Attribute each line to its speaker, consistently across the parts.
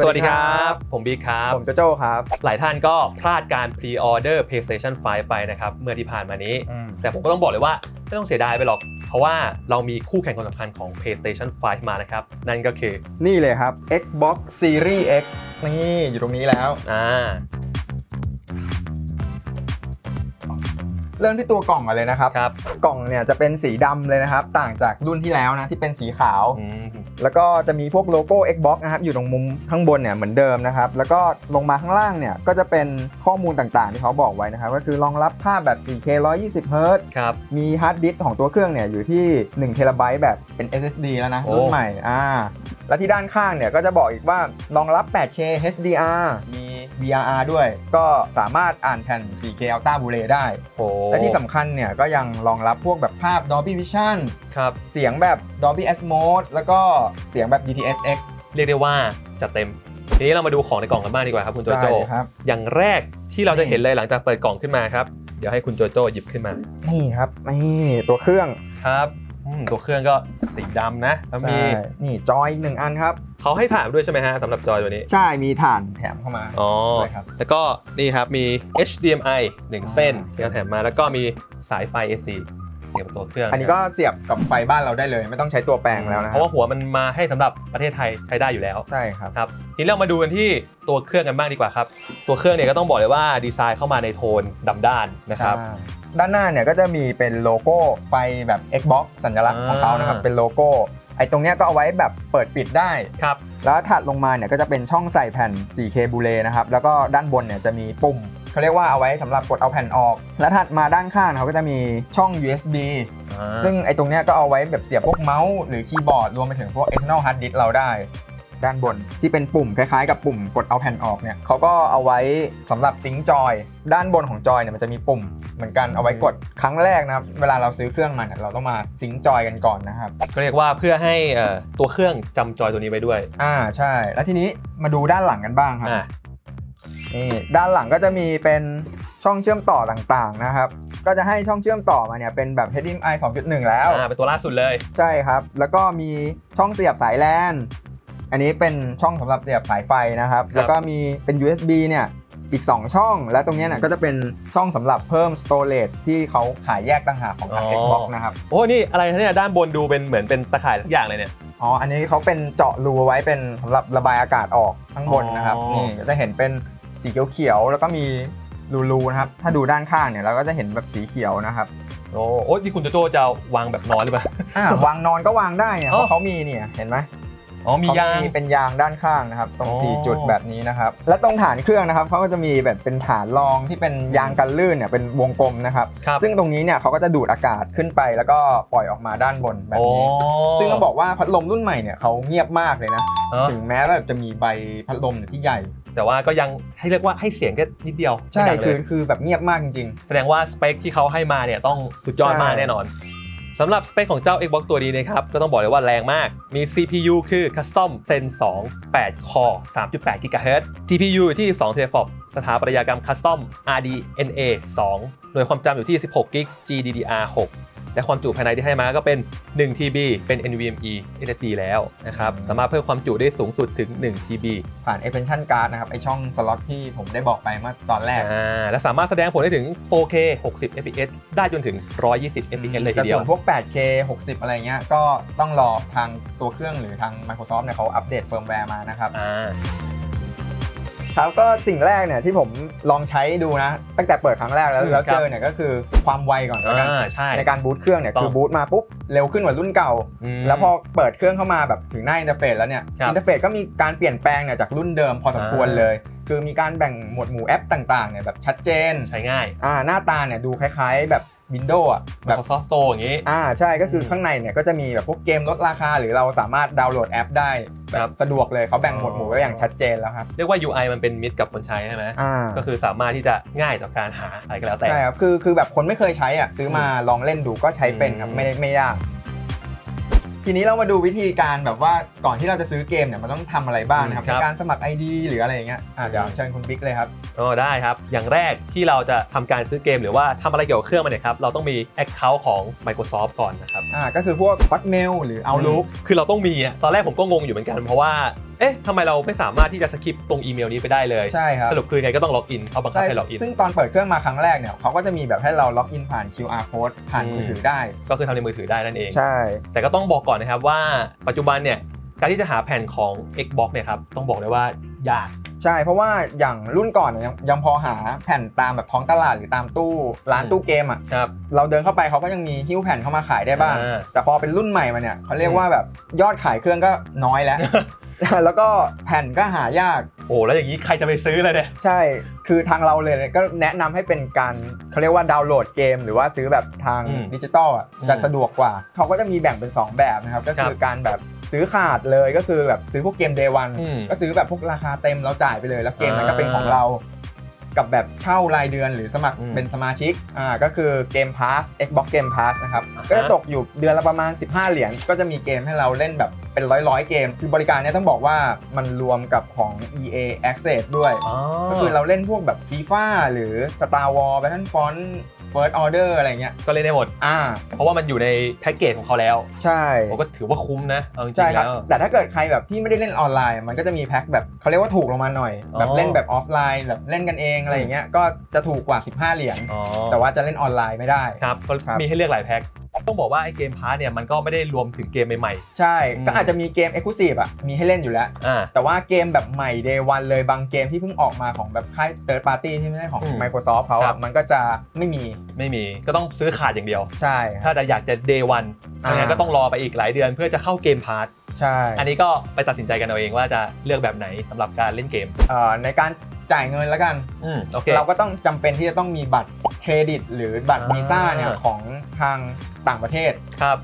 Speaker 1: สวัสดีครับ ผมบิ๊กครับ
Speaker 2: ผมโจโจ้ครับ
Speaker 1: หลายท่านก็พลาดการพรีออเดอร์ PlayStation 5 ไปนะครับ เมื่อที่ผ่านมานี้
Speaker 2: อืม
Speaker 1: แต่ผมก็ต้องบอกเลยว่าไม่ต้องเสียดายไปหรอก เพราะว่าเรามีคู่แข่งคนสำคัญของ PlayStation 5 มานะครับ นั่นก็คือ
Speaker 2: นี่เลยครับ Xbox Series X นี่อยู่ตรงนี้แล้ว
Speaker 1: อ่า
Speaker 2: เริ่มที่ตัวกล่องกันเลยนะครับ
Speaker 1: ครับ
Speaker 2: กล่องเนี่ยจะเป็นสีดำเลยนะครับ ต่างจากรุ่นที่แล้วนะที่เป็นสีขาว
Speaker 1: อืม
Speaker 2: แล้วก็จะมีพวกโลโก้ Xbox นะครับอยู่ตรงมุมข้างบนเนี่ยเหมือนเดิมนะครับแล้วก็ลงมาข้างล่างเนี่ยก็จะเป็นข้อมูลต่างๆ ที่เขาบอกไว้นะครับก็คือรองรับภาพแบบ 4K 120 Hz
Speaker 1: ครับ
Speaker 2: มีฮาร์ดดิสก์ของตัวเครื่องเนี่ยอยู่ที่1 t b แบบเป็น SSD แล้วนะ
Speaker 1: โอ้
Speaker 2: รุ่นใหม่อ่า แล้วที่ด้านข้างเนี่ยก็จะบอกอีกว่ารองรับ 8K HDR มี VRR ด้วย ก็สามารถอ่านแผ่น 4K Ultra Blu-ray ได้
Speaker 1: โอ้
Speaker 2: และที่สำคัญเนี่ยก็ยังรองรับพวกแบบภาพ Dolby Vision
Speaker 1: ครับ
Speaker 2: เสียงแบบ Dolby Atmos แล้วก็เสียงแบบ DTS:X
Speaker 1: เรียกได้ว่าจัดเต็ม ทีนี้เรามาดูของในกล่องกันบ้างดีกว่าครับคุณโจโจ
Speaker 2: ได้ครับ
Speaker 1: อย่างแรกที่เราจะเห็นเลยหลังจากเปิดกล่องขึ้นมาครับ เดี๋ยวให้คุณโจโจหยิบขึ้นมา
Speaker 2: นี่ครับนี่ตัวเครื่อง
Speaker 1: ครับ อืมตัวเครื่องก็สีดำนะแล้วมี
Speaker 2: ใช่นี่จอยหนึ่งอันครับ
Speaker 1: เขาให้ถามด้วยใช่ไหมฮะสำหรับจอยตัวนี้
Speaker 2: ใช่มีฐานแถมเข้ามา
Speaker 1: อ๋อ
Speaker 2: ด้วยครับ
Speaker 1: แล้วก็นี่ครับมี HDMI 1 เส้นที่เขาแถมมาแล้วก็มีสายไฟ AC เกี่ยวกับตัวเครื่อง
Speaker 2: อันนี้ก็เสียบกับไฟบ้านเราได้เลย ไม่ต้องใช้ตัวแปลงแล้วนะค
Speaker 1: เพ
Speaker 2: รับ
Speaker 1: ราะว่าหัวมันมาให้สำหรับประเทศไทยใช้ได้อยู่แล้ว
Speaker 2: ใช่ครับ
Speaker 1: ครับทีนี้เรามาดูกันที่ตัวเครื่องกันบ้างดีกว่าครับ ตัวเครื่องเนี่ยก็ต้องบอกเลยว่าดีไซน์เข้ามาในโทนดำด้านนะครับ
Speaker 2: ใช่ด้านหน้าเนี่ยก็จะมีเป็นโลโก้ไฟแบบ Xbox สัญลักษณ์ของเขานะครับ
Speaker 1: อ่า
Speaker 2: เป็นโลโก้ไอ้ตรงเนี้ยก็เอาไว้แบบเปิดปิดได้
Speaker 1: ครับ
Speaker 2: แล้วถัดลงมาเนี่ยก็จะเป็นช่องใส่แผ่น 4K Blu-ray นะครับแล้วก็ด้านบนเนี่ยจะมีปุ่ม เขาเรียกว่าเอาไว้สำหรับกดเอาแผ่นออก แล้วถัดมาด้านข้างเขาก็จะมีช่อง USB ซึ่งไอ้ตรงเนี้ยก็เอาไว้แบบเสียบพวกเมาส์หรือคีย์บอร์ดรวมไปถึงพวก external hard disk เราได้ ด้านบนที่เป็นปุ่มคล้ายๆ กับปุ่มกดเอาแผ่นออกเนี่ยเขาก็เอาไว้สำหรับซิงค์จอย ด้านบนของจอยเนี่ยมันจะมีปุ่มเหมือนกันเอาไว้กดครั้งแรกนะครับเวลาเราซื้อเครื่องมาเนี่ยเราต้องมาซิงค์จอยกันก่อนนะครับ
Speaker 1: ก็เรียกว่าเพื่อให้เอ่อตัวเครื่องจำจอยตัวนี้ไว้ด้วย
Speaker 2: อ่าใช่ แล้วทีนี้มาดูด้านหลังกันบ้างครับ
Speaker 1: อ่า
Speaker 2: นี่ด้านหลังก็จะมีเป็นช่องเชื่อมต่อต่างๆนะครับ ก็จะให้ช่องเชื่อมต่อมาเนี่ยเป็นแบบ HDMI 2.1 แล้ว
Speaker 1: อ่าเป็นตัวล่าสุดเลย
Speaker 2: ใช่ครับ แล้วก็มีช่องเสียบสายแลนอันนี้เป็นช่องสำหรับเสียบสายไฟนะครับ แล้วก็มีเป็น USB เนี่ยอีก 2 ช่อง และตรงเนี้ยเนี่ยก็จะเป็นช่องสำหรับเพิ่ม storage ที่เขาขายแยกต่างหากของทาง
Speaker 1: อ๋อ
Speaker 2: Xbox นะครับ
Speaker 1: โอ้ นี่อะไรนะเนี่ยด้านบนดูเป็นเหมือนเป็นตะข่ายทุกอย่างเลยเนี่ย
Speaker 2: อ๋อ อันนี้เขาเป็นเจาะรูไว้เป็นสำหรับระบายอากาศออกข้างบนนะครับ
Speaker 1: อ๋อ
Speaker 2: นี่ก็จะเห็นเป็น สีเขียวๆแล้วก็มีรูๆนะครับ ถ้าดูด้านข้างเนี่ยเราก็จะเห็นแบบสีเขียวนะครับ
Speaker 1: โอ้โอ้นี่คุณโจโจจะวางแบบนอนหรือเปล่า
Speaker 2: อ่าวางนอนก็วางได้เนี่ย
Speaker 1: อ๋อ
Speaker 2: เพราะเขามีเนี่ยเห็นไหม
Speaker 1: อ๋อมียาง
Speaker 2: เขเป็นยางด้านข้างนะครับ ตรง
Speaker 1: อ๋อ
Speaker 2: 4จุดแบบนี้นะครับ และตรงฐานเครื่องนะครับเขาก็จะมีแบบเป็นฐานรองที่เป็นยางกันลื่นเนี่ยเป็นวงกลมนะครับ
Speaker 1: ครับ
Speaker 2: ซึ่งตรงนี้เนี่ยเขาก็จะดูดอากาศขึ้นไปแล้วก็ปล่อยออกมาด้านบนแบบ
Speaker 1: โอ้
Speaker 2: นี้ ซึ่งต้องบอกว่าพัดลมรุ่นใหม่เนี่ยเขาเงียบมากเลยนะ
Speaker 1: เนอะ
Speaker 2: ถึงแม้แบบจะมีใบพัดลมเนี่ยที่ใหญ่
Speaker 1: แต่ว่าก็ยังให้เรียกว่าให้เสียงแค่นิดเดียว
Speaker 2: ใช่
Speaker 1: ไม่ดังเล
Speaker 2: คือยคือแบบเงียบมากจริง
Speaker 1: แสดงว่าสเปคที่เขาให้มาเนี่ยต้องสุดยอดมาก
Speaker 2: ใช่
Speaker 1: แน่นอนสำหรับสเปคของเจ้า Xbox ตัวนี้นะครับ ก็ต้องบอกเลยว่าแรงมาก มี CPU คือ Custom Zen 2 8 Core 3.8 GHz GPU อยู่ที่ 12 TFLOP สถาปัตยกรรม Custom RDNA 2 หน่วยความจำอยู่ที่ 16 GB GDDR 6 และความจุภายในที่ให้มาก็เป็น 1 TB เป็น NVMe SSD แล้วนะครับ สามารถเพิ่มความจุได้สูงสุดถึง 1 TB
Speaker 2: ๆผ่าน expansion card นะครับ ไอช่องสล็อตที่ผมได้บอกไปเมื่อตอนแรก
Speaker 1: อ่า และสามารถแสดงผลได้ถึง 4K 60 fps ได้จนถึง 120 fps เลยที
Speaker 2: แต่
Speaker 1: เดีย
Speaker 2: ส่
Speaker 1: ว
Speaker 2: วนพวก 8K 60 อะไรเงี้ย ก็ต้องรอทางตัวเครื่องหรือทาง Microsoft เนี่ยเขาอัปเดตเฟิร์มแวร์มานะครับ
Speaker 1: อ่า
Speaker 2: ครับก็สิ่งแรกเนี่ยที่ผมลองใช้ดูนะ ตั้งแต่เปิดครั้งแรกแล้ว
Speaker 1: อืม
Speaker 2: แล้ว
Speaker 1: ครับ
Speaker 2: เจอเนี่ยก็คือความไวก่อนแล้วกัน
Speaker 1: อ่าใช่
Speaker 2: ในการบูตเครื่องเนี่ย
Speaker 1: ต้อง
Speaker 2: คือบูตมาปุ๊บเร็วขึ้นกว่ารุ่นเก่า
Speaker 1: ม
Speaker 2: แล้วพอเปิดเครื่องเข้ามาแบบถึงหน้าอินเทอร์เฟซแล้วเนี่ย
Speaker 1: ครับ
Speaker 2: อินเทอร์เฟซก็มีการเปลี่ยนแปลงเนี่ยจากรุ่นเดิมพอสมควร
Speaker 1: อ่า
Speaker 2: เลย คือมีการแบ่งหมวดหมู่แอปต่างๆเนี่ยแบบชัดเจน
Speaker 1: ใช้ง่าย
Speaker 2: อ่าหน้าตาเนี่ยดูคล้ายๆ แบบ Windows อะแบบ
Speaker 1: Microsoft Store อย่างนี้
Speaker 2: อ่าใช่ก็คืออ
Speaker 1: ม
Speaker 2: ข้างในเนี่ยก็จะมีแบบพวกเกมลดราคา หรือเราสามารถดาวน์โหลดแอปได้แบ
Speaker 1: ครับ
Speaker 2: บ สะดวกเลยเขาแบ่ง
Speaker 1: อ๋อ
Speaker 2: หมวดหมู่ไว้อย่างชัดเจนแล้วครับ
Speaker 1: เรียกว่า UI มันเป็นมิตรกับคนใช้ใช่ไหม
Speaker 2: อ่า
Speaker 1: ก็คือสามารถที่จะง่ายต่อการหาอะไรก็แล้วแต่
Speaker 2: ใช่ครับคือคือแบบคนไม่เคยใช้อะซื้อมาลองเล่นดูก็ใช้เป็นครับ
Speaker 1: อืม
Speaker 2: ไม่ได้ไม่ยาก ทีนี้เรามาดูวิธีการแบบว่าก่อนที่เราจะซื้อเกมเนี่ยมันต้องทำอะไรบ้างนะครับในการสมัคร ID หรืออะไรอย่างเงี้ยอ่าเดี๋ยวเชิญคุณบิ๊กเลยครับ
Speaker 1: ก็ได้ครับ อย่างแรกที่เราจะทำการซื้อเกมหรือว่าทำอะไรเกี่ยวกับเครื่องมันเนี่ยครับ เราต้องมี Account ของ Microsoft ก่อนนะครับ
Speaker 2: อ่าก็คือพวก Hotmail หรือ Outlook
Speaker 1: คือเราต้องมีอะตอนแรกผมก็งงอยู่เหมือนกัน เพราะว่า เอ๊ะทำไมเราไม่สามารถที่จะสคิปตรงอีเมลนี้ไปได้เลย
Speaker 2: ใช่ครับ
Speaker 1: สรุปคือไงก็ต้องล็อกอินเขาบังคับ
Speaker 2: ใช่
Speaker 1: ให้ล็อกอิน
Speaker 2: ซึ่งตอนเปิดเครื่องมาครั้งแรกเนี่ยเขาก็จะมีแบบให้เราล็อกอินผ่าน QR code ผ่าน
Speaker 1: อืม
Speaker 2: มือถือได้
Speaker 1: ก็คือทำในมือถือได้นั่นเอง
Speaker 2: ใช่
Speaker 1: แต่ก็ต้องบอกก่อนนะครับว่าปัจจุบันเนี่ยการที่จะหาแผ่นของ Xbox เนี่ยครับต้องบอกเลยว่ายาก
Speaker 2: ใช่เพราะว่าอย่างรุ่นก่อนเนี่ยยังยังพอหาแผ่นตามแบบท้องตลาดหรือตามตู้ร้าน
Speaker 1: อืม
Speaker 2: ตู้เกมอะ
Speaker 1: ครับ
Speaker 2: เราเดินเข้าไปเขาก็ยังมีหิ้วแผ่นเข้ามาขายได้บ้าง
Speaker 1: อ่า
Speaker 2: แต่พอเป็นรุ่นใหม่มาเนี่ยเขาเรียกว่าแบบยอดขายเครื่องก็น้อยแล้ว แล้วก็แผ่นก็หายาก
Speaker 1: โอ้แล้วอย่างนี้ใครจะไปซื้อเลยเนี่ย
Speaker 2: ใช่ คือทางเราเลยก็แนะนำให้เป็นการเขาเรียกว่าดาวน์โหลดเกม หรือว่าซื้อแบบทาง
Speaker 1: อืม
Speaker 2: ดิจิตอลอะ
Speaker 1: อืม
Speaker 2: จะสะดวกกว่า เขาก็จะมีแบ่งเป็น 2 แบบนะครับ ก็คือการแบบซื้อขาดเลยก็คือแบบซื้อพวกเกม day one
Speaker 1: อืม
Speaker 2: ก็ซื้อแบบพวกราคาเต็มเราจ่ายไปเลย แล้วเกมนั้นก็เป็นของ
Speaker 1: อ่า
Speaker 2: เรา กับแบบเช่ารายเดือนหรือสมัคร
Speaker 1: อืม
Speaker 2: เป็นสมาชิกอ่าก็คือเกม Pass Xbox Game Pass นะครับ
Speaker 1: อ่าฮะ
Speaker 2: ก็จะตกอยู่เดือนละประมาณ 15 เหรียญก็จะมีเกมให้เราเล่นแบบเป็นร้อยร้อยๆเกม คือบริการเนี้ยต้องบอกว่ามันรวมกับของ EA Access ด้วย
Speaker 1: อ๋อ
Speaker 2: ก็คือเราเล่นพวกแบบ FIFA หรือ Star Wars Battlefront First Order อะไรเงี้ย
Speaker 1: ก็เล่นได้หมด
Speaker 2: อ่า
Speaker 1: เพราะว่ามันอยู่ในแพ็กเกจของเขาแล้ว
Speaker 2: ใช่
Speaker 1: ผมก็ถือว่าคุ้มนะเอาจริ
Speaker 2: ใช่
Speaker 1: งๆ
Speaker 2: ครับ
Speaker 1: แล้ว
Speaker 2: แต่ถ้าเกิดใครแบบที่ไม่ได้เล่นออนไลน์ มันก็จะมีแพ็คแบบเขาเรียกว่าถูกลงมาหน่อย
Speaker 1: อ๋อ
Speaker 2: แบบเล่นแบบออฟไลน์แบบเล่นกันเองอะไรอย่างเงี้ยก็จะถูกกว่า 15 เหรียญ
Speaker 1: อ๋อ
Speaker 2: แต่ว่าจะเล่นออนไลน์ไม่ได้
Speaker 1: ครับก็
Speaker 2: ครับ
Speaker 1: มีให้เลือกหลายแพ็ค ต้องบอกว่าไอ้เกมพาร์ทเนี่ยมันก็ไม่ได้รวมถึงเกมใหม่
Speaker 2: ใช่
Speaker 1: อืม
Speaker 2: ก็อาจจะมีเกม Exclusive อะ มีให้เล่นอยู่แล้ว
Speaker 1: ๆอ่า
Speaker 2: แต่ว่าเกมแบบใหม่ Day One เลยบางเกมที่เพิ่งออกมาของแบบค่าย Third Party ที่ไม่ใช่ของ
Speaker 1: อืม
Speaker 2: Microsoft เขา
Speaker 1: ครั
Speaker 2: อะ
Speaker 1: บ
Speaker 2: มันก็จะไม่มี
Speaker 1: ไม่มีก็ต้องซื้อขาดอย่างเดียว
Speaker 2: ใช่ค
Speaker 1: ถ้า
Speaker 2: รับ
Speaker 1: จะอยากจะ day one
Speaker 2: อ่า
Speaker 1: งั้นก็ต้องรอไปอีกหลายเดือนเพื่อจะเข้าเกมพาร์ท
Speaker 2: ใช่
Speaker 1: อันนี้ก็ไปตัดสินใจกันเอาเองว่าจะเลือกแบบไหนสำหรับการเล่นเกม
Speaker 2: เอ่อในการ จ่ายเงินแล้วกัน
Speaker 1: อืมโอเค
Speaker 2: เราก็ต้องจำเป็นที่จะต้องมีบัตรเครดิต หรือบัตร
Speaker 1: อ่า
Speaker 2: วีซ่าเนี่ยของทางต่างประเทศ
Speaker 1: ครับ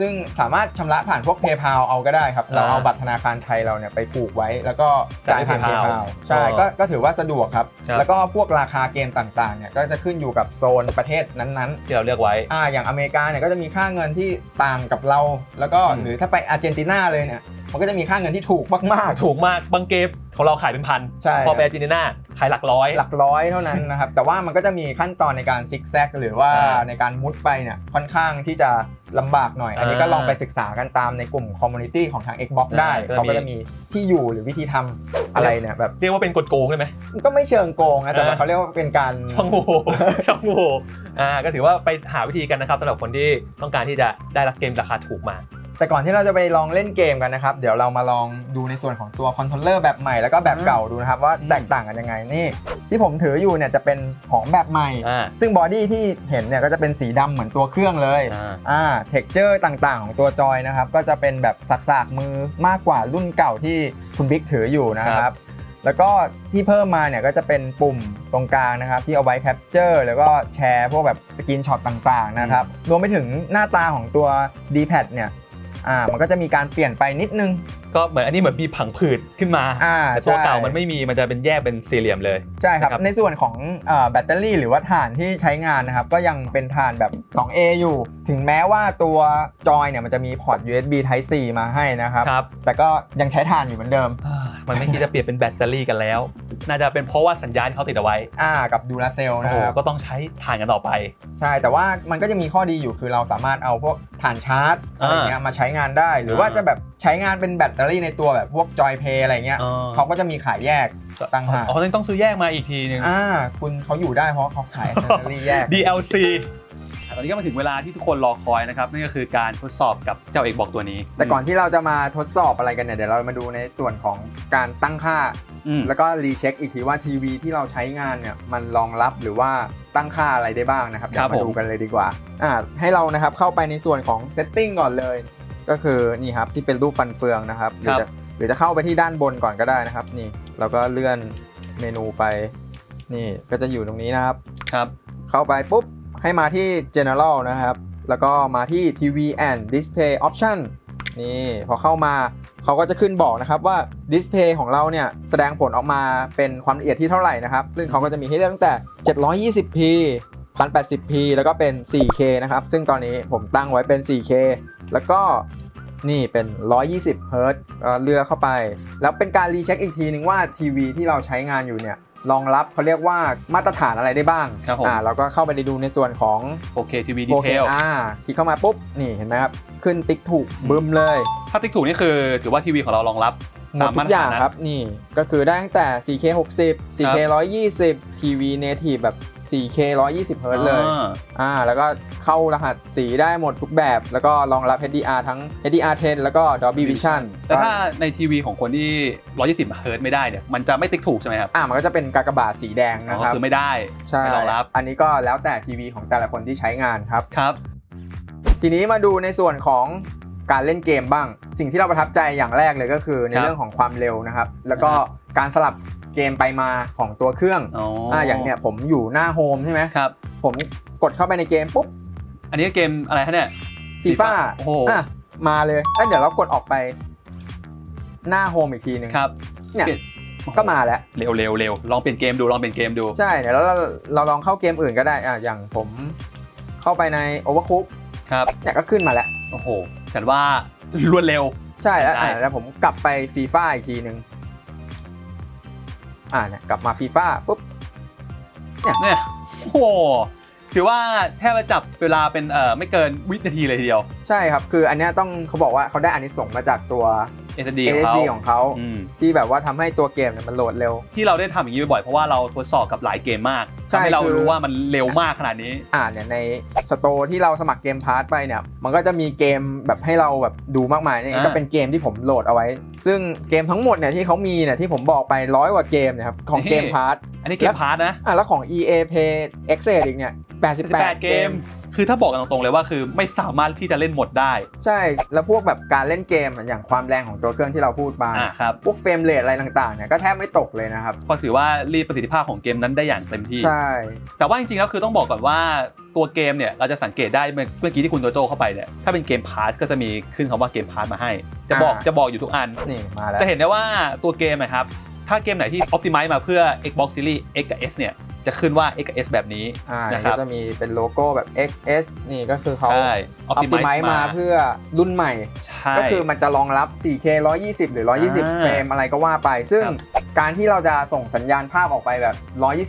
Speaker 2: ซึ่งสามารถชำระผ่านพวก PayPal เอาก็ได้ครับ
Speaker 1: อ่า
Speaker 2: เราเอาบัตรธนาคารไทยเราเนี่ยไปผูกไว้ แล้วก็จ่ายผ่าน
Speaker 1: จ่ายด้วย
Speaker 2: PayPal
Speaker 1: PayPal
Speaker 2: ใช่
Speaker 1: อ๋อ
Speaker 2: ก็ก็ถือว่าสะดวกครับ
Speaker 1: ครับ
Speaker 2: แล้วก็พวกราคาเกมต่างๆเนี่ยก็จะขึ้นอยู่กับโซนประเทศนั้น
Speaker 1: ที่เราเลือกไว้
Speaker 2: ๆอ่าอย่างอเมริกาเนี่ยก็จะมีค่าเงินที่ต่างกับเรา แล้วก็
Speaker 1: อืม
Speaker 2: หรือถ้าไปอาร์เจนตินาเลยเนี่ย มันก็จะมีค่าเงินที่ถูกมาก
Speaker 1: ถูกมากบางเกมของเราขายเป็นพัน
Speaker 2: ใช่
Speaker 1: พอไปอาร์เจนตินาขายหลักร้อย
Speaker 2: ๆ หลักร้อยเท่านั้นนะครับ แต่ว่ามันก็จะมีขั้นตอนในการซิกแซกหรือว่า
Speaker 1: อ่า
Speaker 2: ในการมุดไปเนี่ยค่อนข้างที่จะลำบากหน่อย อันนี้ก็
Speaker 1: อ่า
Speaker 2: ลองไปศึกษากันตามในกลุ่มคอมมูนิตี้ของทาง Xbox ได้
Speaker 1: อ่าก็
Speaker 2: เขาก็
Speaker 1: มี
Speaker 2: จะมีที่อยู่หรือวิธีทำอะไรเนี่ยแบบ
Speaker 1: เรียกว่าเป็นกลโกงได้ไหม
Speaker 2: ก็ไม่เชิงโกงนะแต่ว่า
Speaker 1: อ่า
Speaker 2: เขาเรียกว่าเป็นการ
Speaker 1: ช่องโหว่ ช่องโหว่อ่าก็ถือว่าไปหาวิธีกันนะครับสำหรับคนที่ต้องการที่จะได้รับเกมราคาถูกมา
Speaker 2: แต่ก่อนที่เราจะไปลองเล่นเกมกันนะครับ เดี๋ยวเรามาลองดูในส่วนของตัวคอนโทรลเลอร์แบบใหม่แล้วก็แบบเก่าดูนะครับ ว่า
Speaker 1: อืม
Speaker 2: แตกต่างกันยังไงนี่ที่ผมถืออยู่เนี่ยจะเป็นของแบบใหม่
Speaker 1: อ่า
Speaker 2: ซึ่งบอดี้ที่เห็นเนี่ยก็จะเป็นสีดำเหมือนตัวเครื่องเลย
Speaker 1: อ่า
Speaker 2: อ่าเท็กเจอร์ต่างๆ ของตัวจอยนะครับ ก็จะเป็นแบบสักๆมือมากกว่ารุ่นเก่าที่คุณบิ๊กถืออยู่นะครับ แล้วก็ที่เพิ่มมาเนี่ยก็จะเป็นปุ่มตรงกลางนะครับ ที่เอาไว้แคปเจอร์แล้วก็แชร์พวกแบบสกรีนช็อตต่างๆนะครับรวมไปถึงหน้าตาของตัว D-pad เนี่ย อ่ามันก็จะมีการเปลี่ยนไปนิดนึง
Speaker 1: ก็เหมือนอันนี้เหมือนมีผังผืดขึ้นมา
Speaker 2: อ่า
Speaker 1: แต่ตัว
Speaker 2: ใช่
Speaker 1: เก่ามันไม่มีมันจะเป็นแยกเป็นสี่เหลี่ยมเลย
Speaker 2: ใช่ครับ
Speaker 1: นะครับ
Speaker 2: ในส่วนของเอ่อแบตเตอรี่หรือว่าถ่านที่ใช้งานนะครับ ก็ยังเป็นถ่านแบบ 2A อยู่ ถึงแม้ว่าตัวจอยเนี่ยมันจะมีพอร์ต USB Type C มาให้นะครับ
Speaker 1: ครับ
Speaker 2: แต่ก็ยังใช้ถ่านอยู่เหมือนเดิม
Speaker 1: อ่า มันไม่คิดจะเปลี่ยนเป็นแบตเตอรี่กันแล้ว น่าจะเป็นเพราะว่าสัญญาณเขาติดเอาไว้
Speaker 2: อ่ากับดูลาเซล
Speaker 1: โอ้
Speaker 2: นะ
Speaker 1: โห
Speaker 2: ครับ
Speaker 1: ก็ต้องใช้ถ่านกันต่อไป
Speaker 2: ใช่แต่ว่ามันก็จะมีข้อดีอยู่คือเราสามารถเอาพวกถ่านชาร์จอะไรเงี้ยมาใช้งานได้ หรือว่า
Speaker 1: อ่า
Speaker 2: จะแบบใช้งานเป็นแบตเตอรี่ในตัวแบบพวกจอยเพย์อะไรเงี้ย
Speaker 1: อ๋อ
Speaker 2: เขาก็จะมีขายแยกต่างหาก
Speaker 1: อ๋อต้องซื้อแยกมาอีกทีนึง
Speaker 2: อ่าคุณเขาอยู่ได้เพราะเขาขายแบตเตอรี่แยก
Speaker 1: DLC อะ ตอนนี้ก็มาถึงเวลาที่ทุกคนรอคอยนะครับนั่นก็คือการทดสอบกับเจ้าเอกบอกตัวนี้
Speaker 2: แต่ก่อนที่เราจะมาทดสอบอะไรกันเนี่ยเดี๋ยวเรามาดูในส่วนของการตั้งค่า
Speaker 1: อืม
Speaker 2: แล้วก็รีเช็คอีกทีว่าทีวีที่เราใช้งานเนี่ยมันรองรับหรือว่าตั้งค่าอะไรได้บ้างนะครับเดี๋ยวมาดูกันเลยดีกว่าอ่าให้เรานะครับเข้าไปในส่วนของ setting ก่อนเลย ก็คือนี่ครับที่เป็นรูปฟันเฟืองนะครับหรือจะหรือจะเข้าไปที่ด้านบนก่อนก็ได้นะครับนี่เราก็เลื่อนเมนูไป นี่ก็จะอยู่ตรงนี้นะครับ
Speaker 1: ครับ
Speaker 2: เข้าไปปุ๊บ ให้มาที่ general นะครับ แล้วก็มาที่ TV and display option นี่พอเข้ามาเขาก็จะขึ้นบอกนะครับว่า display ของเราเนี่ย แสดงผลออกมาเป็นความละเอียดที่เท่าไหร่นะครับ ซึ่งเขาก็จะมีให้เลือกตั้งแต่ 720p 1080p แล้วก็เป็น 4K นะครับ ซึ่งตอนนี้ผมตั้งไว้เป็น 4K แล้วก็นี่เป็น 120 Hz เลือกเข้าไป แล้วเป็นการรีเช็คอีกทีนึงว่าทีวีที่เราใช้งานอยู่เนี่ย รองรับเขาเรียกว่ามาตรฐานอะไรได้บ้าง
Speaker 1: ครับผม
Speaker 2: อ่าเราก็เข้าไปดูในส่วนของ
Speaker 1: 4K TV
Speaker 2: 4K
Speaker 1: Detail
Speaker 2: อ่าคลิกเข้ามาปุ๊บ นี่เห็นไหมครับ ขึ้นติ๊กถูกบึ้มเลย
Speaker 1: ถ้าติ๊กถูกนี่คือถือว่าทีวีของเรารองรับ
Speaker 2: หมดทุกอย่างครับ นี่ก็คือได้ตั้งแต่ 4K 60 4K 120 TV Native แบบ 4K 120 Hz เลย
Speaker 1: อ่า
Speaker 2: อ่า แล้วก็เข้ารหัสสีได้หมดทุกแบบ แล้วก็รองรับ HDR ทั้ง HDR10 แล้วก็ Dolby Vision
Speaker 1: แต่ถ้าในทีวีของคนที่ 120เฮิร์ตไม่ได้เนี่ย มันจะไม่ติ๊กถูกใช่ไหมครับ
Speaker 2: อ่า มันก็จะเป็นกากบาทสีแดง
Speaker 1: อ๋
Speaker 2: นะ
Speaker 1: อ
Speaker 2: ครับ
Speaker 1: คือไม่ได้
Speaker 2: ใช่
Speaker 1: ไม่รองรับ
Speaker 2: อันนี้ก็แล้วแต่ทีวีของแต่ละคนที่ใช้งานครับ
Speaker 1: ครับ
Speaker 2: ทีนี้มาดูในส่วนของการเล่นเกมบ้าง สิ่งที่เราประทับใจอย่างแรกเลยก็คือใน
Speaker 1: ครับ
Speaker 2: เรื่องของความเร็วนะครับ แล้วก็
Speaker 1: อ่า
Speaker 2: การสลับ เกมไปมาของตัวเครื่อง
Speaker 1: อ๋อ
Speaker 2: อ่าอย่างเนี้ยผมอยู่หน้าโฮมใช่ไหม
Speaker 1: ครับ
Speaker 2: ผมกดเข้าไปในเกมปุ๊บ
Speaker 1: อันนี้เกมอะไรฮะเนี่ย
Speaker 2: ฟีฟ่า
Speaker 1: โอ้โห
Speaker 2: อะมาเลยเอ้ยเดี๋ยวเรากดออกไป หน้าโฮมอีกทีหนึ่ง
Speaker 1: ครับ
Speaker 2: เนี่ย
Speaker 1: ปลี่
Speaker 2: ก็มาแล้ว
Speaker 1: เร็วเร็วเร็วลองเปลี่ยนเกมดูลองเปลี่ยนเกมดู
Speaker 2: ใช่เดี๋ยวเราเราลองเข้าเกมอื่นก็ได้อะอย่างผมเข้าไปใน Overcook
Speaker 1: ครับ
Speaker 2: เนี่ยก็ขึ้นมาแล้ว
Speaker 1: โอ้โหฉันว่ารวดเร็ว
Speaker 2: ใช่แล้ว
Speaker 1: ได้
Speaker 2: อะแล้วผมกลับไปฟีฟ่าอีกทีหนึ่ง อ่าเนี่ยกลับมาฟีฟ่าปุ๊บ
Speaker 1: เนี่ยโอ้โหถือว่าแทบจะจับเวลาเป็นเอ่อไม่เกินวินาทีเลยทีเดียว
Speaker 2: ใช่ครับ คืออันเนี้ยต้องเขาบอกว่าเขาได้อานิสงส์มาจากตัว
Speaker 1: SSD ของเขา
Speaker 2: SSD ของเขา
Speaker 1: อืม
Speaker 2: ที่แบบว่าทำให้ตัวเกมเนี่ยมันโหลดเร็ว
Speaker 1: ที่เราได้ทำอย่างนี้บ่อยๆเพราะว่าเราทดสอบกับหลายเกมมาก
Speaker 2: ใช่
Speaker 1: ทำให้เรา
Speaker 2: คือ
Speaker 1: รู้ว่ามันเร็วมากขนาดนี้
Speaker 2: อ่าเนี่ยในสโตร์ที่เราสมัครเกมพาร์ทไปเนี่ย มันก็จะมีเกมแบบให้เราแบบดูมากมายเนี่ย
Speaker 1: อ่า
Speaker 2: ก็เป็นเกมที่ผมโหลดเอาไว้ ซึ่งเกมทั้งหมดเนี่ยที่เขามีเนี่ยที่ผมบอกไปร้อยกว่าเกมเนะครับของเกมพาร์ท
Speaker 1: อันนี้เกมพาร์ทนะ
Speaker 2: อะแล้วของ EA Play Access อีกเนี่ย88
Speaker 1: 18เกม คือถ้าบอกกันตรงๆเลยว่าคือไม่สามารถที่จะเล่นหมดได้
Speaker 2: ใช่ แล้วพวกแบบการเล่นเกมอะอย่างความแรงของตัวเครื่องที่เราพูดมา
Speaker 1: อ่าครับ
Speaker 2: พวกเฟรมเรทอะไรต่างๆเนี่ยก็แทบไม่ตกเลยนะครับ
Speaker 1: ก็ถือว่ารีดประสิทธิภาพของเกมนั้นได้อย่างเต็มที่
Speaker 2: ใช่
Speaker 1: แต่ว่าจริงๆแล้วคือต้องบอกก่อนว่าตัวเกมเนี่ยเราจะสังเกตได้เมื่อเมื่อกี้ที่คุณโจโจเข้าไปเนี่ยถ้าเป็นเกมพาร์ทก็จะมีขึ้นคำว่าเกมพาร์ทมาให้ จะบอกจะบอกอยู่ทุกอัน
Speaker 2: นี่มาแล้ว
Speaker 1: จะเห็นได้ว่าตัวเกมนะครับ ถ้าเกมไหนที่ optimize มาเพื่อ Xbox Series X กับ S เนี่ยจะขึ้นว่า X กับ S แบบนี้
Speaker 2: อ่า
Speaker 1: นะค
Speaker 2: ก็
Speaker 1: รับ
Speaker 2: จะมีเป็นโลโก้แบบ XS นี่ก็คือเขา
Speaker 1: ใช่
Speaker 2: optimize มาเพื่อรุ่นใหม่
Speaker 1: ใช่
Speaker 2: ก็คือมันจะรองรับ 4K 120 หรือ 120
Speaker 1: อ่า
Speaker 2: เฟรมอะไรก็ว่าไป ซึ่ง
Speaker 1: ครับ
Speaker 2: การที่เราจะส่งสัญญาณภาพออกไปแบบ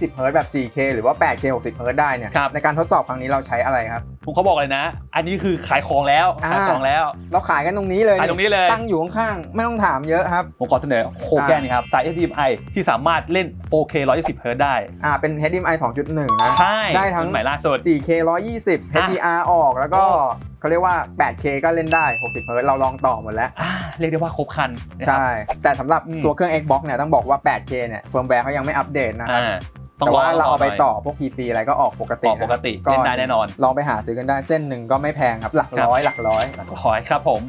Speaker 2: 120 เฮิรตซ์แบบ 4K หรือว่า 8K 60 เฮิรตซ์ได้เนี่ย
Speaker 1: ครับ
Speaker 2: ในการทดสอบครั้งนี้เราใช้อะไรครับ
Speaker 1: ผมเขาบอกเลยนะ อันนี้คือขายของแล้ว
Speaker 2: อ่า
Speaker 1: ขายของแล้ว
Speaker 2: เราขายกันตรงนี้เลย
Speaker 1: ขายตรงนี้เลย
Speaker 2: ตั้งอยู่ข้างๆไม่ต้องถามเยอะครับ
Speaker 1: ผมขอเสนอโคแกนครับสาย HDMI ที่สามารถเล่น 4K 120 Hz ได้
Speaker 2: อ่าเป็น HDMI 2.1 นะ
Speaker 1: ใช่
Speaker 2: ได้ทั้ง
Speaker 1: รุ่นใหม่ล่าสุด
Speaker 2: 4K 120 HDR ออกแล้วก็
Speaker 1: โอ้
Speaker 2: เขาเรียกว่า 8K ก็เล่นได้ 60 เฮิรตซ์เราลองต่อหมดแล้ว
Speaker 1: อ่าเรียกได้ว่าครบครันนะครับ
Speaker 2: ใช่ แต่สำหรับ
Speaker 1: อืม
Speaker 2: ตัวเครื่อง Xbox เนี่ยต้องบอกว่า 8K เนี่ยเฟิร์มแวร์เขายังไม่อัปเดตนะครับ
Speaker 1: อ่า ต้อง
Speaker 2: แต่
Speaker 1: รอ
Speaker 2: ว่าเราเอาไป
Speaker 1: หน่ย
Speaker 2: ต่อพวก PC อะไรก็ออกปกติ
Speaker 1: ออกปกติ
Speaker 2: ก็
Speaker 1: เล่นได้แน่นอน
Speaker 2: ลองไปหาซื้อกันได้เส้นหนึ่งก็ไม่แพงครับ หลัก
Speaker 1: ครับ
Speaker 2: ร้อยหลักร้อย
Speaker 1: ขอยครับผม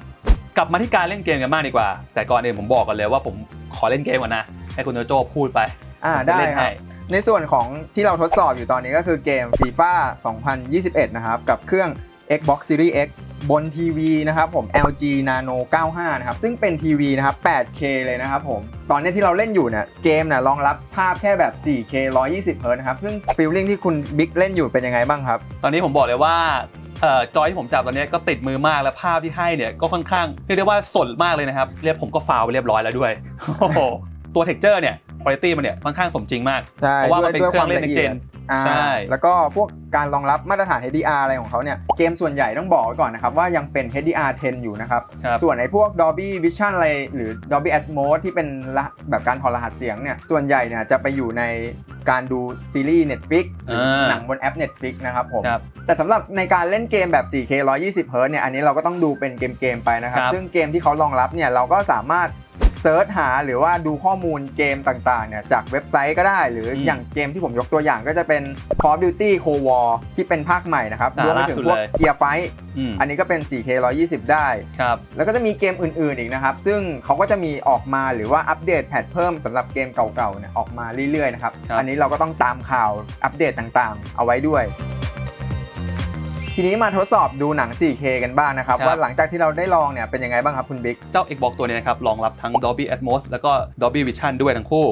Speaker 1: กลับมาที่การเล่นเกมกันบ้างดีกว่า แต่ก่อนอื่นผมบอกกันเลยว่าผมขอเล่นเกมก่อนนะให้คุณโจโจพูดไป
Speaker 2: อ่า
Speaker 1: ผมจะ
Speaker 2: ได้
Speaker 1: เล่น
Speaker 2: ครั
Speaker 1: ให้
Speaker 2: บในส่วนของที่เราทดสอบอยู่ตอนนี้ก็คือเกม FIFA 2021 นะครับ กับเครื่อง Xbox Series X บนทีวีนะครับผม LG Nano 95 นะครับ ซึ่งเป็นทีวีนะครับ 8K เลยนะครับผม ตอนนี้ที่เราเล่นอยู่เนี่ย เกมเนี่ยรองรับภาพแค่แบบ 4K 120 Hz นะครับ ซึ่งฟีลลิ่งที่คุณบิ๊กเล่นอยู่เป็นยังไงบ้างครับ
Speaker 1: ตอนนี้ผมบอกเลยว่าเอ่อจอยที่ผมจับตอนนี้ก็ติดมือมากและภาพที่ให้เนี่ยก็ค่อนข้างเรียกได้ว่าสดมากเลยนะครับ เรียกผมก็ฟาวไปเรียบร้อยแล้วด้วยโอ้โหตัวเท็กเจอร์เนี่ยคุณภาพมันเนี่ยค่อนข้างสมจริงมาก
Speaker 2: ใช่
Speaker 1: เพราะว่ามันเป็น
Speaker 2: ด้วย
Speaker 1: เครื่องเล่น
Speaker 2: ด้วย
Speaker 1: next gen
Speaker 2: อ่า
Speaker 1: ใช่
Speaker 2: แล้วก็พวกการรองรับมาตรฐาน HDR อะไรของเขาเนี่ย เกมส่วนใหญ่ต้องบอกไว้ก่อนนะครับ ว่ายังเป็น HDR 10 อยู่นะครับ
Speaker 1: ครับ
Speaker 2: ส่วนไอ้พวก Dolby Vision อะไร หรือ Dolby Atmos ที่เป็นรหัสแบบการถอดรหัสเสียงเนี่ย ส่วนใหญ่เนี่ยจะไปอยู่ในการดูซีรีส์ Netflix หรืออาหนังบนแอป Netflix นะครับผม
Speaker 1: ครับ
Speaker 2: แต่สำหรับในการเล่นเกมแบบ 4K 120 Hz เนี่ยอันนี้เราก็ต้องดูเป็นเกมๆไปนะครับ
Speaker 1: ครับ
Speaker 2: ซึ่งเกมที่เขารองรับเนี่ยเราก็สามารถเซิร์ชหาหรือว่าดูข้อมูลเกมต่างๆเนี่ยจากเว็บไซต์ก็ได้ หรืออ
Speaker 1: ม
Speaker 2: อย่างเกมที่ผมยกตัวอย่างก็จะเป็น Call of Duty Cold War ที่เป็นภาคใหม่นะครับ
Speaker 1: อ่าร
Speaker 2: วมไปถึง
Speaker 1: ล่าสุด
Speaker 2: พวก
Speaker 1: เลย
Speaker 2: Gear Fight
Speaker 1: อืม
Speaker 2: อันนี้ก็เป็น 4K 120 ได้
Speaker 1: ครับ
Speaker 2: แล้วก็จะมีเกมอื่นๆอีกนะครับ ซึ่งเขาก็จะมีออกมาหรือว่าอัปเดตแพทเพิ่มสำหรับเกมเก่าๆเนี่ยออกมาเรื่อยๆนะครับ
Speaker 1: ครับ
Speaker 2: อันนี้เราก็ต้องตามข่าวอัปเดตต่างๆ เอาไว้ด้วย ทีนี้มาทดสอบดูหนัง 4K กันบ้างนะครับ
Speaker 1: ครับ
Speaker 2: ว่าหลังจากที่เราได้ลองเนี่ยเป็นยังไงบ้างครับคุณบิ๊ก
Speaker 1: เจ้า Xbox ตัวนี้นะครับรองรับทั้ง Dolby Atmos แล้วก็ Dolby Vision ด้วยทั้งคู่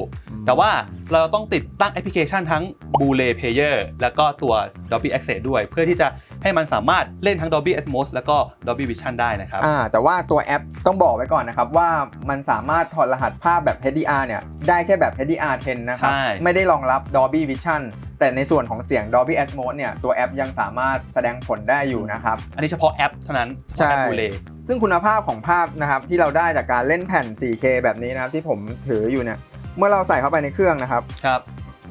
Speaker 1: แต่ว่าเราต้องติดตั้งแอปพลิเคชันทั้ง Blu-ray Player แล้วก็ตัว Dolby Access ด้วย เพื่อที่จะให้มันสามารถเล่นทั้ง Dolby Atmos แล้วก็ Dolby Vision ได้นะครับ
Speaker 2: อ่าแต่ว่าตัวแอปต้องบอกไว้ก่อนนะครับ ว่ามันสามารถถอดรหัสภาพแบบ HDR เนี่ย ได้แค่แบบ HDR 10 นะครับ
Speaker 1: ใช่
Speaker 2: ไม่ได้รองรับ Dolby Vision แต่ในส่วนของเสียง Dolby Atmos เนี่ยตัวแอปยังสามารถแสดงผลได้อยู่นะครับ
Speaker 1: อันนี้เฉพาะแอปเท่านั้นเฉพาะแอป
Speaker 2: ใช่
Speaker 1: Blu-ray
Speaker 2: ซึ่งคุณภาพของภาพนะครับที่เราได้จากการเล่นแผ่น 4K แบบนี้นะครับที่ผมถืออยู่เนี่ยเมื่อเราใส่เข้าไปในเครื่องนะครับ
Speaker 1: ครับ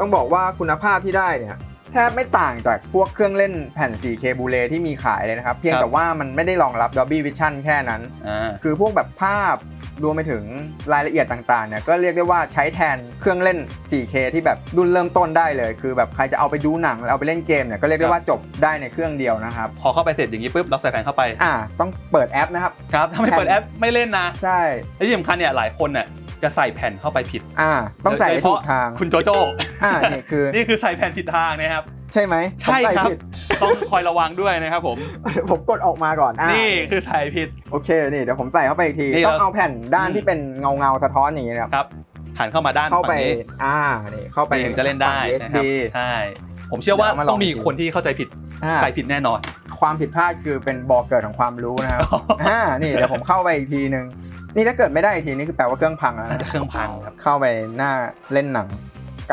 Speaker 2: ต้องบอกว่าคุณภาพที่ได้เนี่ย แทบไม่ต่างจากพวกเครื่องเล่นแผ่น 4K บูเลที่มีขายเลยนะครับ เพียง
Speaker 1: ครับ
Speaker 2: แต่ว่ามันไม่ได้รองรับ Dolby Vision แค่นั้น
Speaker 1: อ่า
Speaker 2: คือพวกแบบภาพรวมไปถึงรายละเอียดต่างๆเนี่ยก็เรียกได้ว่าใช้แทนเครื่องเล่น 4K ที่แบบรุ่นเริ่มต้นได้เลย คือแบบใครจะเอาไปดูหนังแล้วเอาไปเล่นเกมเนี่ยก็เรียกได้ว่าจบได้ในเครื่องเดียวนะครับ
Speaker 1: พอเข้าไปเสร็จอย่างนี้ปุ๊บเราใส่แผ่นเข้าไป
Speaker 2: อ่าต้องเปิดแอปนะครับ
Speaker 1: ครับถ้าไม่เปิดแอปไม่เล่นนะ
Speaker 2: ใช่
Speaker 1: และที่สำคัญเนี่ยหลายคนเนี่ย จะใส่แผ่นเข้าไปผิด
Speaker 2: อ่า ต้องใส่ให้ถูกทาง
Speaker 1: คุณโจโจ้
Speaker 2: อ่านี่คือ
Speaker 1: นี่คือใส่แผ่นผิดทางนะครับ
Speaker 2: ใช่ไหม
Speaker 1: ใช่
Speaker 2: ผม
Speaker 1: ครับ
Speaker 2: ผิด
Speaker 1: ต้องคอยระวังด้วยนะครับผม
Speaker 2: ผมกดออกมาก่อนอ่า
Speaker 1: นี่คือใส่ผิด
Speaker 2: โอเคนี่เดี๋ยวผมใส่เข้าไปอีกที
Speaker 1: นี่
Speaker 2: ต้อง
Speaker 1: เรา
Speaker 2: เอาแผ่นด้าน
Speaker 1: อืม
Speaker 2: ที่เป็นเงาเงาๆสะท้อนอย่างนี้นะครับ
Speaker 1: ครับหันเข้ามาด้าน
Speaker 2: เข้าไป
Speaker 1: ฝั่งนี้
Speaker 2: อ่านี่เข้าไป
Speaker 1: ไปถึงจะเล่นได้
Speaker 2: ฝั่ง
Speaker 1: นะครับ
Speaker 2: USB
Speaker 1: ใช่ ผมเชื่อว่า
Speaker 2: เดี๋ยวเอามาลอง
Speaker 1: ต้องมี
Speaker 2: ดู
Speaker 1: คนที่เข้าใจผิด
Speaker 2: อ่า
Speaker 1: ใส่ผิดแน่นอน
Speaker 2: ความผิดพลาดคือเป็นบ่อเกิดของความรู้นะครับอ่านี่เดี๋ยวผมเข้าไปอีกทีนึง นี่ถ้าเกิดไม่ได้อีกทีนี่คือแปลว่าเครื่องพังแล้ว
Speaker 1: น่า
Speaker 2: นะ
Speaker 1: จะเครื่องพังครับ
Speaker 2: เข้าไปหน้าเล่นหนัง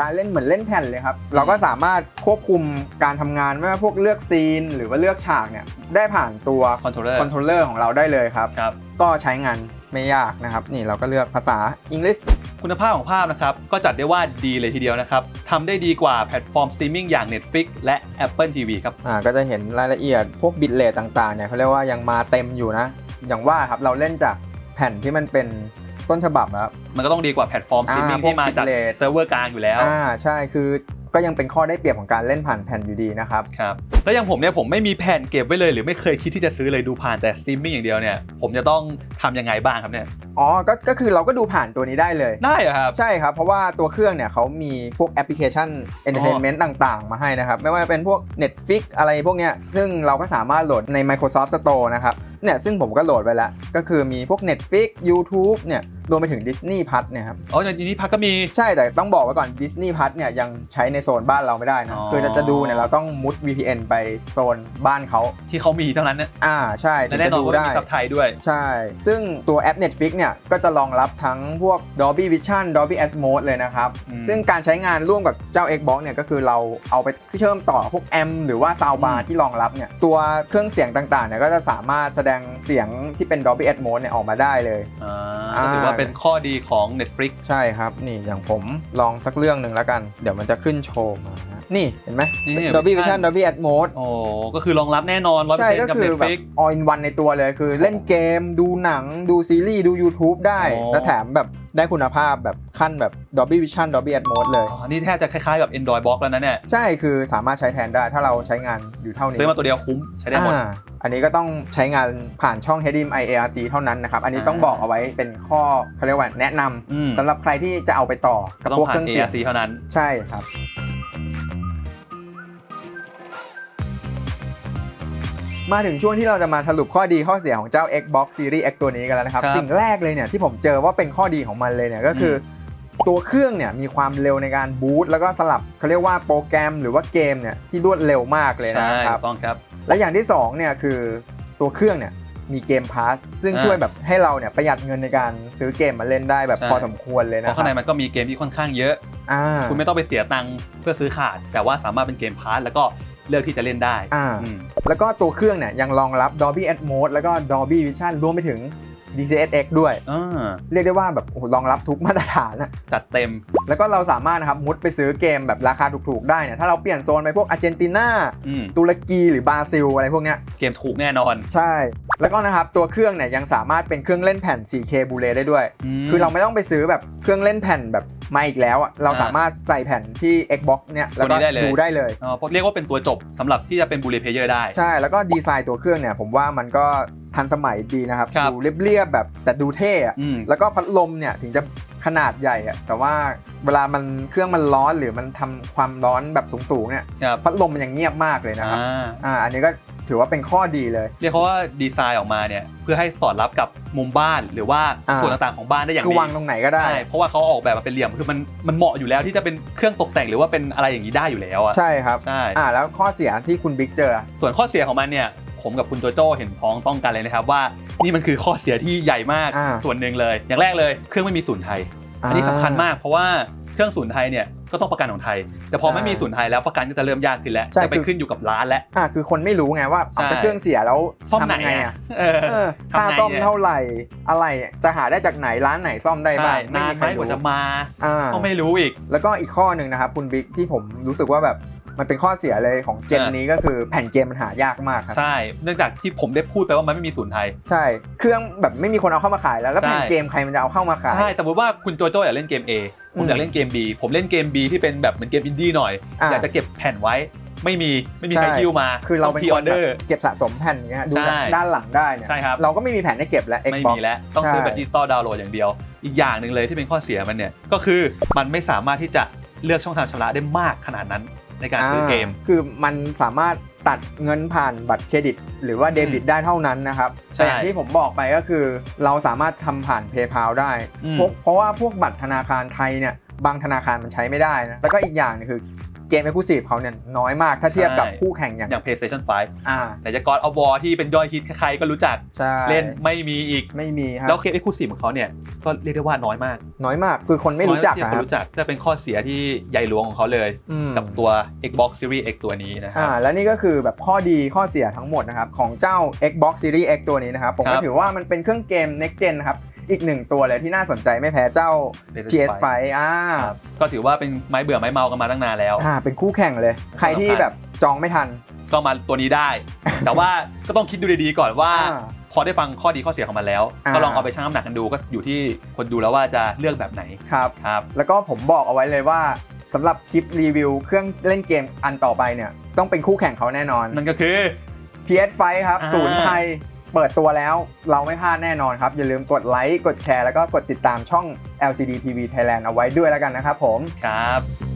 Speaker 2: การเล่นเหมือนเล่นแผ่นเลยครับ เราก็สามารถควบคุมการทำงานไม่ว่าพวกเลือกซีน หรือว่าเลือกฉากเนี่ยได้ผ่านตัว
Speaker 1: คอนโทรลเลอร์
Speaker 2: คอนโทรลเลอร์ของเราได้เลยครับ
Speaker 1: ครับ
Speaker 2: ก็ใช้งานไม่ยากนะครับ นี่เราก็เลือกภาษาอังกฤษ
Speaker 1: คุณภาพของภาพนะครับ ก็จัดได้ว่าดีเลยทีเดียวนะครับทำได้ดีกว่าแพลตฟอร์มสตรีมมิ่งอย่าง Netflix และ Apple TV ครับ
Speaker 2: อ่าก็จะเห็นรายละเอียดพวกบิตเลทต่างๆเนี่ยเขาเรียกว่ายังมาเต็มอยู่นะ อย่างว่าครับเราเล่นจากแผ่นที่มันเป็นต้นฉบับนะครับ
Speaker 1: มันก็ต้องดีกว่าแพลตฟอร์มสตรีมมิ่ง
Speaker 2: อ่าพวก
Speaker 1: ที่มาจาก
Speaker 2: bitrate
Speaker 1: เซิร์ฟเวอร์กลางอยู่แล้ว
Speaker 2: อ่าใช่คือ ก็ยังเป็นข้อได้เปรียบของการเล่นผ่านแผ่นอยู่ดีนะครับ
Speaker 1: ครับแล้วอย่างผมเนี่ยผมไม่มีแผ่นเก็บไว้เลย หรือไม่เคยคิดที่จะซื้อเลยดูผ่านแต่สตรีมมิ่งอย่างเดียวเนี่ยผมจะต้องทำยังไงบ้างครับเนี่ย
Speaker 2: อ๋อก็ก็คือเราก็ดูผ่านตัวนี้ได้เลย
Speaker 1: ได้เหรอครับ
Speaker 2: ใช่ครับ เพราะว่าตัวเครื่องเนี่ยเขามีพวกแอปพลิเคชัน Entertainment ต่างๆ มาให้นะครับ ไม่ว่าจะเป็นพวก Netflix อะไรพวกเนี้ยซึ่งเราก็สามารถโหลดใน Microsoft Store นะครับ เนี่ยซึ่งผมก็โหลดไปแล้ว ก็คือมีพวก Netflix YouTube เนี่ยรวมไปถึง Disney Plus เนี่ยครับ
Speaker 1: อ๋อในนี้พักก็มี
Speaker 2: ใช่แต่ต้องบอกไว้ก่อน Disney Plus เนี่ยยังใช้ในโซนบ้านเราไม่ได้นะ
Speaker 1: อ๋อ
Speaker 2: คือจะจะดูเนี่ยเราต้องมุด VPN ไปโซนบ้านเขา
Speaker 1: ที่เขามีเท่านั้นเนี่ย
Speaker 2: อ่าใช่
Speaker 1: และ
Speaker 2: ถึง
Speaker 1: แน่
Speaker 2: จะ
Speaker 1: นอน
Speaker 2: ดู
Speaker 1: ว่า
Speaker 2: ได้
Speaker 1: มีซับไทยด้วย
Speaker 2: ใช่ ซึ่งตัวแอป Netflix เนี่ย ก็จะรองรับทั้งพวก Dolby Vision Dolby Atmos เลยนะครับ
Speaker 1: อืม
Speaker 2: ซึ่งการใช้งานร่วมกับเจ้า Xbox เนี่ย ก็คือเราเอาไปเชื่อมต่อพวกแอมหรือว่าซาวบา
Speaker 1: อื
Speaker 2: ร์
Speaker 1: ม
Speaker 2: ที่รองรับเนี่ย ตัวเครื่องเสียงต่างๆ เนี่ย ก็จะสามารถแสดงเสียงที่เป็น Dolby Atmos เนี่ยออกมาได้เลย
Speaker 1: อ่า
Speaker 2: อ่า
Speaker 1: ก็ถือว่าเป็นข้อดีของ Netflix
Speaker 2: ใช่ครับ นี่อย่างผมลองสักเรื่องหนึ่งแล้วกัน เดี๋ยวมันจะขึ้นโชว์มานะนี่เห็นไหม
Speaker 1: นี่
Speaker 2: Dolby
Speaker 1: Vision
Speaker 2: Vision Dolby Atmos
Speaker 1: โอ้ก็คือรองรับแน่นอนร้อยเปอ
Speaker 2: ใช่
Speaker 1: ร์เซ็น
Speaker 2: ก็
Speaker 1: ต์กับ
Speaker 2: คือแบบ
Speaker 1: Netflix
Speaker 2: all in one ในตัวเลยคือเล่นเกมดูหนังดูซีรีส์ดู YouTube ได้
Speaker 1: อ๋อ
Speaker 2: แล้วแถมแบบได้คุณภาพแบบขั้นแบบ Dolby Vision Dolby Atmos เลย
Speaker 1: อ๋อนี่แทบจะคล้ายๆกับ Android Box แล้วนะเนี่ย
Speaker 2: ใช่คือสามารถใช้แทนได้ถ้าเราใช้งานอยู่เท่านี้
Speaker 1: ซื้อมาตัวเดียวคุ้มใช้ได้หมด
Speaker 2: อ่า อันนี้ก็ต้องใช้งานผ่านช่อง HDMI ARC เท่านั้นนะครับ อันนี้ต้อง
Speaker 1: อ่า
Speaker 2: บอกเอาไว้เป็นข้อเขาเรียกว่าแนะน
Speaker 1: อืมำ
Speaker 2: สำหรับใครที่จะเอาไปต่อ
Speaker 1: ก็
Speaker 2: กับ
Speaker 1: ต้อง
Speaker 2: พวก
Speaker 1: ผ่า
Speaker 2: เคนรื่องเสียง
Speaker 1: ARC เท่านั้น
Speaker 2: ใช่ครับ มาถึงช่วงที่เราจะมาสรุปข้อดีข้อเสียของเจ้า Xbox Series X ตัวนี้กันแล้วนะครับ
Speaker 1: ครับ
Speaker 2: สิ่งแรกเลยเนี่ยที่ผมเจอว่าเป็นข้อดีของมันเลยเนี่ยก็คืออตัวเครื่องเนี่ยมีความเร็วในการบูตแล้วก็สลับเขาเรียกว่าโปรแกรมหรือว่าเกมเนี่ยที่รวดเร็วมากเลย
Speaker 1: ใช่
Speaker 2: นะครับ
Speaker 1: ถูกต้องครับ
Speaker 2: และอย่างที่สองเนี่ยคือตัวเครื่องเนี่ยมีเกมพาสซึ่ง
Speaker 1: อ่า
Speaker 2: ช่วยแบบให้เราเนี่ยประหยัดเงินในการซื้อเกมมาเล่นได้แบบ
Speaker 1: ใช่
Speaker 2: พอสมควรเลย
Speaker 1: เพ
Speaker 2: นะ
Speaker 1: ราะ
Speaker 2: ค
Speaker 1: ข้างใน
Speaker 2: รับ
Speaker 1: มันก็มีเกมที่ค่อนข้างเยอะ
Speaker 2: อ่า
Speaker 1: คุณไม่ต้องไปเสียตังค์เพื่อซื้อขาด แต่ว่าสามารถเป็นเกมพาร์ทแล้วก็เลือกที่จะเล่นได้
Speaker 2: อ่า
Speaker 1: อืม
Speaker 2: แล้วก็ตัวเครื่องเนี่ยยังรองรับ Dolby Atmos แล้วก็ Dolby Vision รวมไปถึง DCSX ด้วย
Speaker 1: อ่า
Speaker 2: เรียกได้ว่าแบบโอ้โหรองรับทุกมาตรฐานอะ
Speaker 1: จัดเต็ม
Speaker 2: แล้วก็เราสามารถนะครับมุดไปซื้อเกมแบบราคาถูกๆได้เนี่ยถ้าเราเปลี่ยนโซนไปพวกอาร์เจนตินา
Speaker 1: อืม
Speaker 2: ตุรกีหรือบราซิลอะไรพวกเนี้ย
Speaker 1: เกมถูกแน่นอน
Speaker 2: ใช่ แล้วก็นะครับตัวเครื่องเนี่ยยังสามารถเป็นเครื่องเล่นแผ่น 4K Blu-ray ได้ด้วย
Speaker 1: ม
Speaker 2: คือเราไม่ต้องไปซื้อแบบเครื่องเล่นแผ่นแบบมาอีกแล้วอะเรา
Speaker 1: อ่า
Speaker 2: สามารถใส่แผ่นที่ Xbox เนี่ยแล้วก็
Speaker 1: ตัวนี้ได้เลย
Speaker 2: ดูได้เลย
Speaker 1: อ๋อเรียกว่าเป็นตัวจบสำหรับที่จะเป็นบูเลเพเยอร์ได้
Speaker 2: ใช่ แล้วก็ดีไซน์ตัวเครื่องเนี่ยผมว่ามันก็ ทันสมัยดีนะครับ
Speaker 1: ครับ
Speaker 2: ดูเรียบๆแบบแต่ดูเท่อะ
Speaker 1: อืม
Speaker 2: แล้วก็พัดลมเนี่ยถึงจะขนาดใหญ่อะแต่ว่าเวลามันเครื่องมันร้อนหรือมันทำความร้อนแบบสูงๆเนี่ย
Speaker 1: ครับ
Speaker 2: พัดลมมันยังเงียบมากเลยนะครับ
Speaker 1: อ่า
Speaker 2: อ่าอันนี้ก็ถือว่าเป็นข้อดีเลย
Speaker 1: เรียกเขาว่าดีไซน์ออกมาเนี่ยเพื่อให้สอดรับกับมุมบ้านหรือว่า
Speaker 2: อ่า
Speaker 1: ส่วนต่างๆของบ้านได้อย่าง
Speaker 2: คือ
Speaker 1: ดี
Speaker 2: วางตรงไหนก็ได้
Speaker 1: ใช่เพราะว่าเขาออกแบบมาเป็นเหลี่ยมคือมันมันเหมาะอยู่แล้วที่จะเป็นเครื่องตกแต่งหรือว่าเป็นอะไรอย่างนี้ได้อยู่แล้วอะ
Speaker 2: ใช่ครับ
Speaker 1: ใช่
Speaker 2: อ่าแล้วข้อเสียที่คุณบิ๊กเจอ
Speaker 1: ส่วนข้อเสียของมันเนี่ย ผมกับคุณโจโจ้เห็นพ้องต้องกันเลยนะครับว่านี่มันคือข้อเสียที่ใหญ่มาก
Speaker 2: อ่า
Speaker 1: ส่วนหนึ่งเลย อย่างแรกเลยเครื่องไม่มีศูนย์ไทย อันนี้สำคัญมากเพราะว่าเครื่องศูนย์ไทยเนี่ยก็ต้องประกันของไทย แต่พอไม่มีศูนย์ไทยแล้วประกันก็จะเริ่มยากขึ้นแล้ว
Speaker 2: ใช่
Speaker 1: จะไป
Speaker 2: คือ
Speaker 1: ขึ้นอยู่กับร้านแล้ว
Speaker 2: อ่าคือคนไม่รู้ไงว่า
Speaker 1: ใช่
Speaker 2: เอาแต่เครื่องเสียแล้ว
Speaker 1: ซ่อมไหน
Speaker 2: ทำไง
Speaker 1: อะ
Speaker 2: อะ
Speaker 1: เออ
Speaker 2: เออ
Speaker 1: ทำไง
Speaker 2: ค่าซ่อม
Speaker 1: เนี่ย
Speaker 2: เท่าไหร่ อะไรจะหาได้จากไหนร้านไหนซ่อมได้บ้า
Speaker 1: ใช่
Speaker 2: ง
Speaker 1: นาน
Speaker 2: มี
Speaker 1: ไห
Speaker 2: ใค
Speaker 1: ม
Speaker 2: ร
Speaker 1: กว่าจะ
Speaker 2: รู้
Speaker 1: มา
Speaker 2: อ่า
Speaker 1: ก็ไม่รู้อีก
Speaker 2: แล้วก็อีกข้อหนึ่งนะครับคุณบิ๊กที่ผมรู้สึกว่าแบบ มันเป็นข้อเสียเลยของเจน
Speaker 1: อ่านี้
Speaker 2: นี้ก็คือแผ่นเกมมันหายากมากครับ
Speaker 1: ใช่ เนื่องจากที่ผมได้พูดไปว่ามันไม่มีศูนย์ไทย
Speaker 2: ใช่ เครื่องแบบไม่มีคนเอาเข้ามาขายแล้ว แล้ว
Speaker 1: ใช่
Speaker 2: แผ่นเกมใครมันจะเอาเข้ามาขาย
Speaker 1: ใช่แต่สมมติว่าคุณโจโจ้อยากเล่นเกม A ผม
Speaker 2: อืม
Speaker 1: อยากเล่นเกม B ผมเล่นเกม B ที่เป็นแบบเหมือนเกมอินดี้หน่อย
Speaker 2: อ่า
Speaker 1: อยากจะเก็บแผ่นไว้ไม่มีไม่มีใคร
Speaker 2: ใช่
Speaker 1: คิวมา
Speaker 2: คือเราเป็น
Speaker 1: พี
Speaker 2: ค
Speaker 1: ออนเด
Speaker 2: แบ
Speaker 1: อบร์
Speaker 2: เก็บสะสมแผ่นอย่างเงี้ยดู
Speaker 1: ใช่
Speaker 2: จากด้านหลังได้เนี่ย
Speaker 1: ใช่ครับ
Speaker 2: เราก็ไม่มีแผ่นให้เก็บแล้ว
Speaker 1: ไม่
Speaker 2: Xbox
Speaker 1: มีแล้ว ต้องซื้อ
Speaker 2: ใช่
Speaker 1: แบบดิจิตอลดาวน์โหลดอย่างเดียว อีกอย่างหนึ่งเลยที่เป็นข้อเสียมันเนี่ยก็คือมันไม่สามารถที่จะเลือกช่องทางชำระได้มากขนาดนั้น ในการซื้อเกม
Speaker 2: คือมันสามารถตัดเงินผ่านบัตรเครดิต หรือว่าเดบิตได้เท่านั้นนะครับ
Speaker 1: ใช่
Speaker 2: แต่อย่างที่ผมบอกไปก็คือ เราสามารถทำผ่าน PayPal ได้
Speaker 1: อืม
Speaker 2: เพราะเพราะว่าพวกบัตรธนาคารไทยเนี่ยบางธนาคารมันใช้ไม่ได้นะแล้วก็อีกอย่างหนึ งคือเกม Exclusive เขาเนี่ยน้อยมากถ้าเทียบกับคู่แข่งอย่าง
Speaker 1: อย่าง PlayStation 5
Speaker 2: อ่า
Speaker 1: ไหนจะ God of War ที่เป็นยอดฮิตใครๆก็รู้จัก
Speaker 2: ใช่
Speaker 1: เล่นไม่มีอีก
Speaker 2: ไม่มีครับ
Speaker 1: แล้วเคส Exclusive ของเขาเนี่ยก็เรียกได้ว่าน้อยมาก
Speaker 2: น้อยมากคือคนไม่รู้จัก
Speaker 1: น้อย
Speaker 2: นะ
Speaker 1: ที่
Speaker 2: ค
Speaker 1: คน
Speaker 2: รับ
Speaker 1: รู้จักจะเป็นข้อเสียที่ใหญ่หลวงของเขาเลย
Speaker 2: อืม
Speaker 1: กับตัว Xbox Series X ตัวนี้นะครั
Speaker 2: อ่า
Speaker 1: บ
Speaker 2: และนี่ก็คือแบบข้อดีข้อเสียทั้งหมดนะครับของเจ้า Xbox Series X ตัวนี้นะครับผม
Speaker 1: ค
Speaker 2: ก็
Speaker 1: รับ
Speaker 2: ถือว่ามันเป็นเครื่องเกม next gen นะครับอีกหนึ่งตัวเลยที่น่าสนใจไม่แพ้เจ้า PS5 อ่า
Speaker 1: ครับก็ถือว่าเป็นไม้เบื่อไม้เมากันมาตั้งนานแล้ว
Speaker 2: อ่าเป็นคู่แข่งเลย ใครที่แบบจองไม่ทัน
Speaker 1: ก็มาตัวนี้ได้ แต่ว่าก็ต้องคิดดูดีๆก่อนว่า
Speaker 2: อ่า
Speaker 1: พอได้ฟังข้อดีข้อเสียของมันแล้ว
Speaker 2: อ่า
Speaker 1: ก็ลองเอาไปชั่งน้ำหนักกันดูก็อยู่ที่คนดูแล้วว่าจะเลือกแบบไหน
Speaker 2: ครับ
Speaker 1: ครับ
Speaker 2: แล้วก็ผมบอกเอาไว้เลยว่าสำหรับคลิปรีวิวเครื่องเล่นเกมอันต่อไปเนี่ย ต้องเป็นคู่แข่งเขาแน่นอน
Speaker 1: นั่นก็คือ
Speaker 2: PS5 ครับ
Speaker 1: อ่า
Speaker 2: ศูนย์ไทย เปิดตัวแล้วเราไม่พลาดแน่นอนครับ อย่าลืมกดไลค์กดแชร์แล้วก็กดติดตามช่อง LCD TV Thailand เอาไว้ด้วยแล้วกันนะครับผม
Speaker 1: ครับ